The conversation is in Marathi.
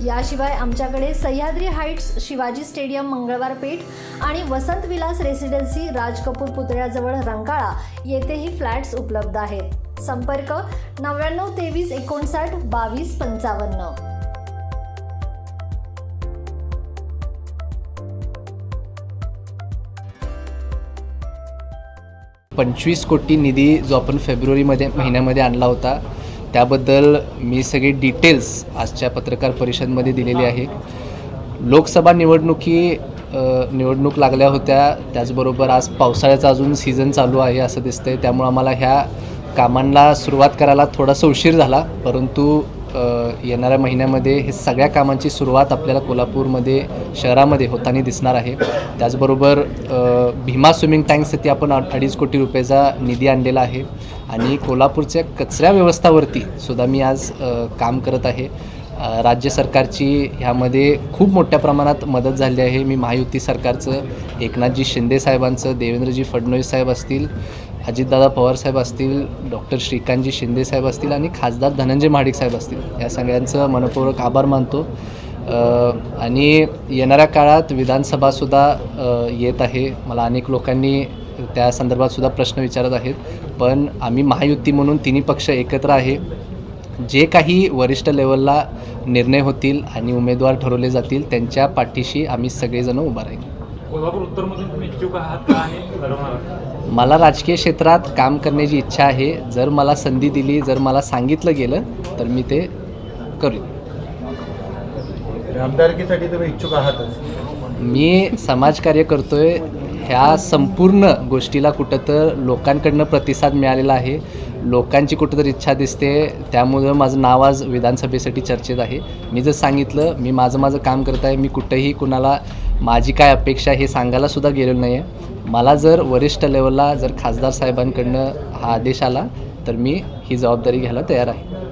याशिवाय आमच्याकडे सह्याद्री हाईट्स शिवाजी स्टेडियम मंगळवार पेठ आणि वसंत विलास रेसिडेन्सी राज कपूर पुतळ्याजवळ रंकाळा येथेही फ्लॅट्स उपलब्ध आहेत. संपर्क नव्याण्णव तेवीस एकोणसाठ बावीस पंचावन्न. पंचवीस कोटी निधी जो आपण फेब्रुवारीमध्ये महिन्यामध्ये आणला होता त्याबद्दल मी सगळी डिटेल्स आजच्या पत्रकार परिषदमध्ये दिलेली आहे. लोकसभा निवडणुकी निवडणूक लागल्या होत्या. त्याचबरोबर आज पावसाळ्याचा अजून सीझन चालू आहे असं दिसतंय. त्यामुळं आम्हाला ह्या कामांना सुरुवात करायला थोडासा उशीर झाला. परंतु येणाऱ्या महिन्यामध्ये हे सगळ्या कामांची सुरुवात आपल्याला कोल्हापूरमध्ये शहरामध्ये होताना दिसणार आहे. त्याचबरोबर भीमा स्विमिंग टँकसाठी आपण अडीच कोटी रुपयाचा निधी आणलेला आहे. आणि कोल्हापूरच्या कचऱ्या व्यवस्थावरती सुद्धा मी आज काम करत आहे. राज्य सरकारची ह्यामध्ये खूप मोठ्या प्रमाणात मदत झाली आहे. मी महायुती सरकारचं एकनाथजी शिंदे साहेबांचं देवेंद्रजी फडणवीस साहेब असतील अजितदादा पवार साहेब असतील डॉक्टर श्रीकांतजी शिंदे साहेब असतील आणि खासदार धनंजय महाडिक साहेब असतील. या सगळ्यांचं मनपूर्वक आभार मानतो. आणि येणाऱ्या काळात विधानसभासुद्धा येत आहे. मला अनेक लोकांनी त्या संदर्भात सुद्धा प्रश्न विचारत आहेत. पण आम्ही महायुती म्हणून तिन्ही पक्ष एकत्र आहे. जे काही वरिष्ठ लेवलला निर्णय होतील आणि उमेदवार ठरवले जातील त्यांच्या पाठीशी आम्ही सगळेजण उभा राहील. कोल्हापूर उत्तरमधून तुम्ही इच्छुक आहात का आणि मला राजकीय क्षेत्रात काम करण्याची इच्छा आहे. जर मला संधी दिली जर मला सांगितलं गेलं तर मी ते करू आमदारकीसाठी तुम्ही इच्छुक आहातच. मी समाजकार्य करतोय. ह्या संपूर्ण गोष्टीला कुठं तर लोकांकडनं प्रतिसाद मिळालेला आहे. लोकांची कुठं तर इच्छा दिसते. त्यामुळं माझं नाव आज विधानसभेसाठी चर्चेत आहे. मी जर सांगितलं मी माझं माझं काम करत आहे मी कुठंही कुणाला माझी काय अपेक्षा हे सांगायला सुद्धा गेलेलो नाही आहे मला जर वरिष्ठ लेवलला जर खासदार साहेबांकडनं हा आदेश आला तर मी ही जबाबदारी घ्यायला तयार आहे.